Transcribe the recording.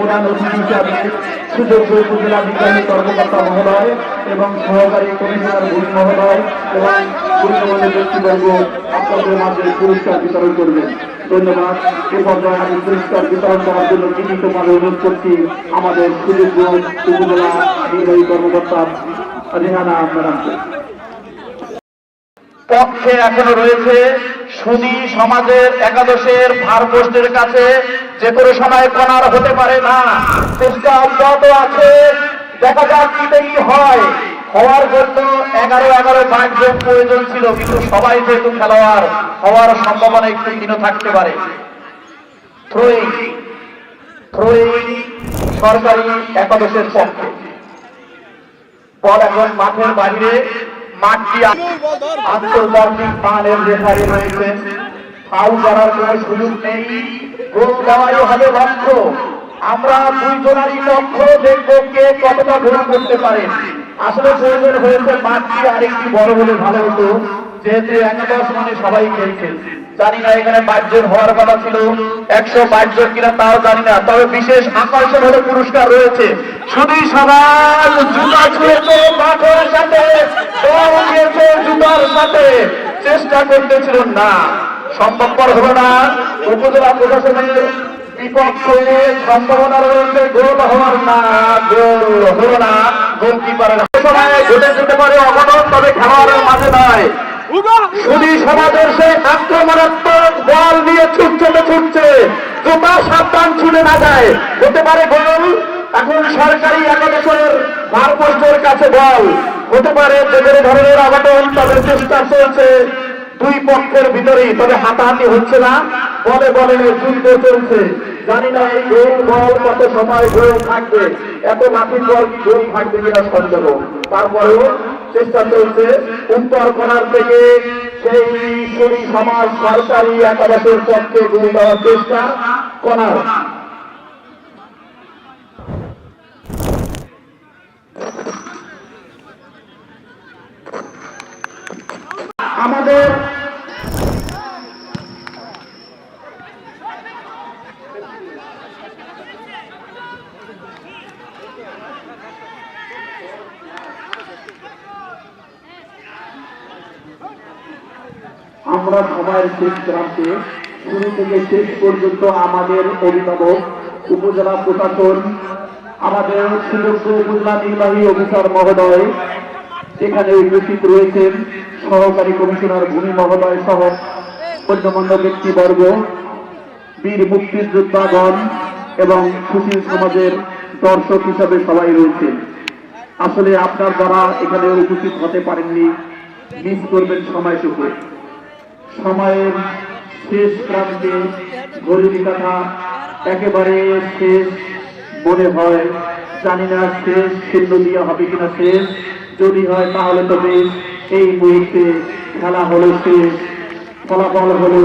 প্রধান অতিথি হিসাবে সুযোগ্য উপজেলা বিজ্ঞানী কর্মকর্তা মহোদয় এবং সহকারী কমিশনার মহোদয় এবং গুরুত্বপূর্ণ ব্যক্তিবর্গ আপনাদের মাঝে পুরস্কার বিতরণ করবেন। ধন্যবাদ। এ পর্যায়ে আমি পুরস্কার বিতরণ করার জন্য অনুরোধ করছি আমাদের সুযোগ্য উপজেলা নির্বাহী কর্মকর্তা রেহানা পক্ষে এখনও রয়েছে সুদী সমাজের একাদশের ভারপোস্টের কাছে যে কোনো সময় কনার হতে পারে না। চেষ্টা অব্যাহত আছে, দেখা যাক কি দেখি হয়। হওয়ার জন্য এগারো এগারো পাঁচজন প্রয়োজন ছিল, কিন্তু সবাই যেহেতু খেলোয়াড়, হওয়ার সম্ভাবনা একটু ভিন্ন থাকতে পারে। সরকারি একাদশের পক্ষে। বল এখন মাঠের বাইরে, মাঠটি আন্তর্জাতিক মানের রেফারি রয়েছেন ফাউল করার কোনো সুযোগ নেই। আমরা দুইজনারই লক্ষ্য দেখব কে কতটা করতে পারে। আসলে প্রয়োজন হয়েছে মাঠটি আরেকটি বড় ভালো হতো। যেহেতু একাদশ মানে সবাই এখানে পাঁচজন কিনা তাও তবে বিশেষ আকর্ষণ হলো পুরস্কার রয়েছে। শুধু সবাই জুতা ছুঁয়েছে সাথে জুতার সাথে। চেষ্টা করতেছিল না। সম্ভবপর হলো না। উপজেলা প্রশাসনের বিপক্ষে সম্ভাবনা রয়েছে গোল হওয়ার না গোল হলো না, গোলকিপারের ঘটে যেতে পারে অঘটন, তবে খেলোয়াড়ের মাঝে নয়। সমাজের সে ছুটছে না যায়। হতে পারে এখন সরকারি কাছে হতে পারে ধরনের অঘটন, তবে চেষ্টা চলছে। দুই পক্ষের ভিতরেই, তবে হাতাহাতি হচ্ছে না। বলে বলে যুদ্ধ চলছে। জানি না এই গোল বল কত সময় গোল থাকবে, এত লাঠির বল গোল থাকবে কিনা সন্দেহ। তারপরেও চেষ্টা চলছে উত্তর কোনার থেকে সেই সুরি সমাজ সরকারি একাদশের পক্ষে গোল দেওয়ার চেষ্টা করার। আমাদের আমরা সবাই শেষ প্রান্তে শুরু থেকে শেষ পর্যন্ত আমাদের অভিভাবক উপজেলা প্রশাসন, আমাদের সুযোগ্য উপজেলা নির্বাহী অফিসার মহোদয় এখানে উপস্থিত রয়েছেন সহকারী কমিশনার ভূমি মহোদয় সহ অন্যান্য ব্যক্তিবর্গ, বীর মুক্তিযোদ্ধাগণ এবং সুশীল সমাজের দর্শক হিসাবে সবাই রয়েছেন। আসলে আপনার দ্বারা এখানে উপস্থিত হতে পারেননি মিস করবেন সময়টুকু। সময়ের শেষ প্রান্তে ঘড়ির কাটা একেবারে শেষ মনে হয়। জানি না শেষ শূন্য দিয়ে হবে কিনা শেষ। যদি হয় তাহলে তবে এই মুহূর্তে খেলা হলো ফলাফল হলো